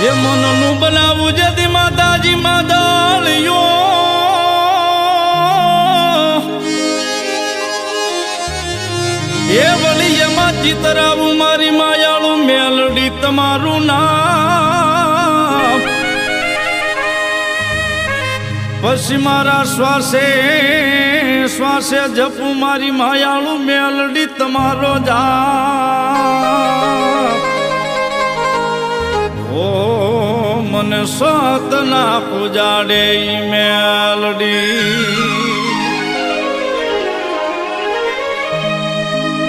એ મનનું બનાવું જતી માતાજી માદાળિયો એ વળી એમાં ચિતરાવું મારી માયાળું મેલડી તમારું નામ. પછી મારા શ્વાસે શ્વાસે જપું મારી માયાળું મેલડી તમારો જાપ સતના પૂજાડે મેલડી.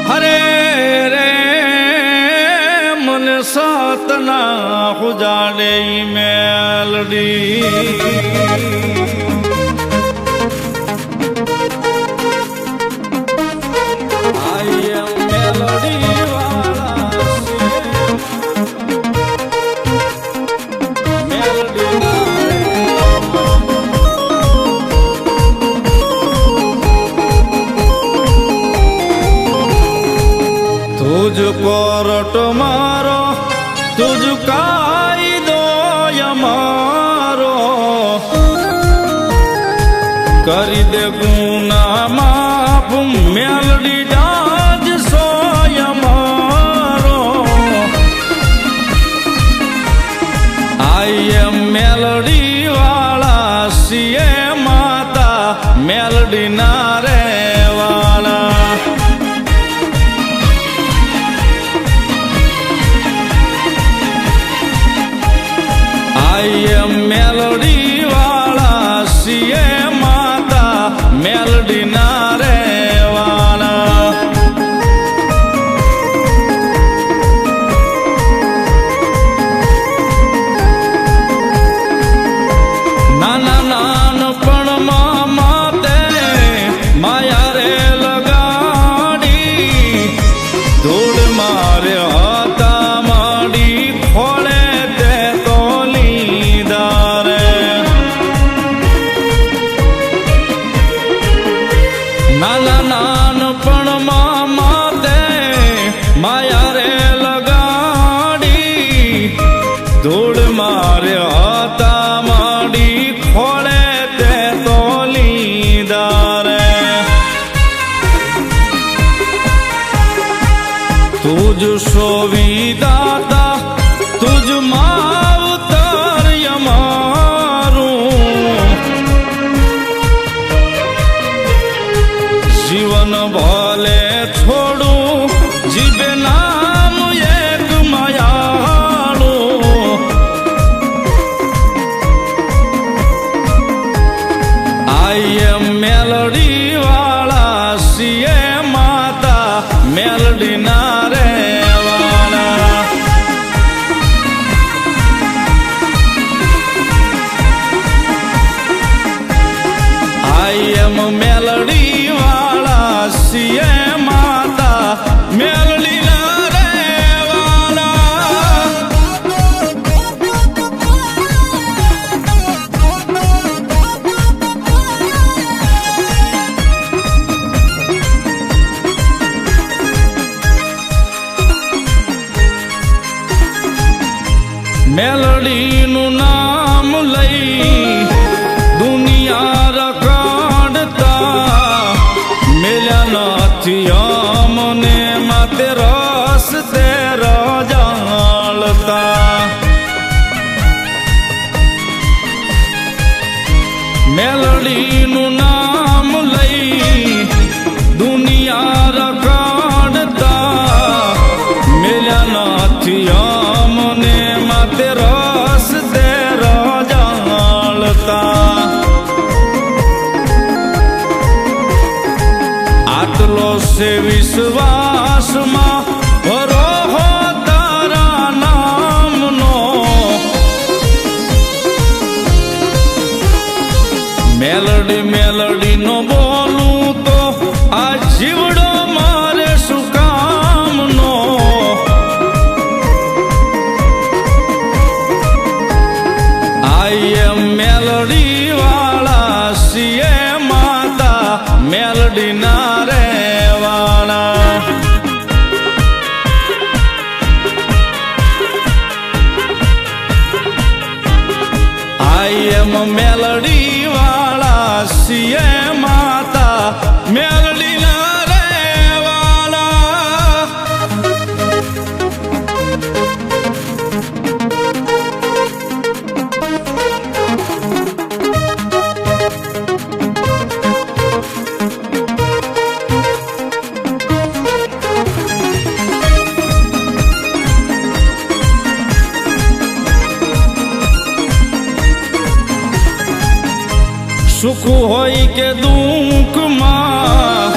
હરે રે મને સતના પૂજાડે મેલડી. તુજ કોરટ મારો તુજ નાનપણમાં માતે માયા રે લગાડી. ધૂળ મારે હતા માડી, ખોળે તે તો લીધા રે તુજ સોવિદાતા જીવન મેલડીનું નામ લઈ દુનિયા રખડતા મેલ્યા નથી અમને માતે રસ તે રજાળતા. મેલડીનું નામ tomorrow. એમ મેલડી વાળા સુખ હોય કે દુઃખમાં,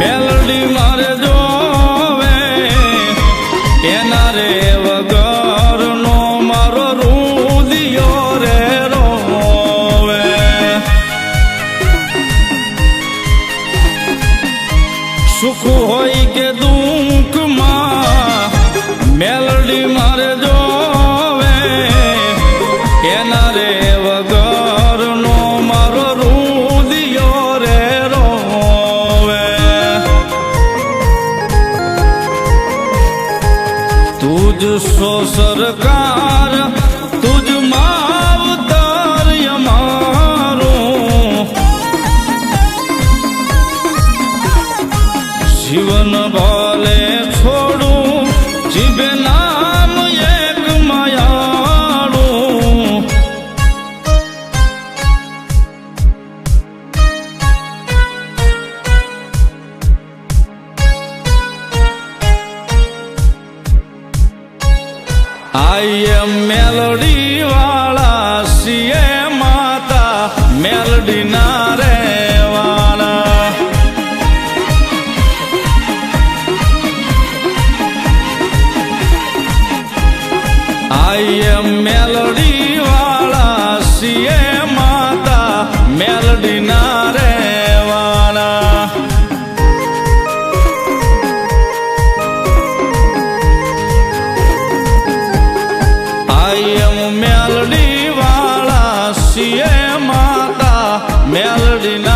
મેલડી મારે જોવે. એના રે વગરનો મારો રૂદિયો રે રોવે. સુખ હોય કે દુઃખમાં, મેલડી તુજ સો સરકાર તુજ માવતાર અમારું જીવન ભલે આઈ એમ મેલડી માતા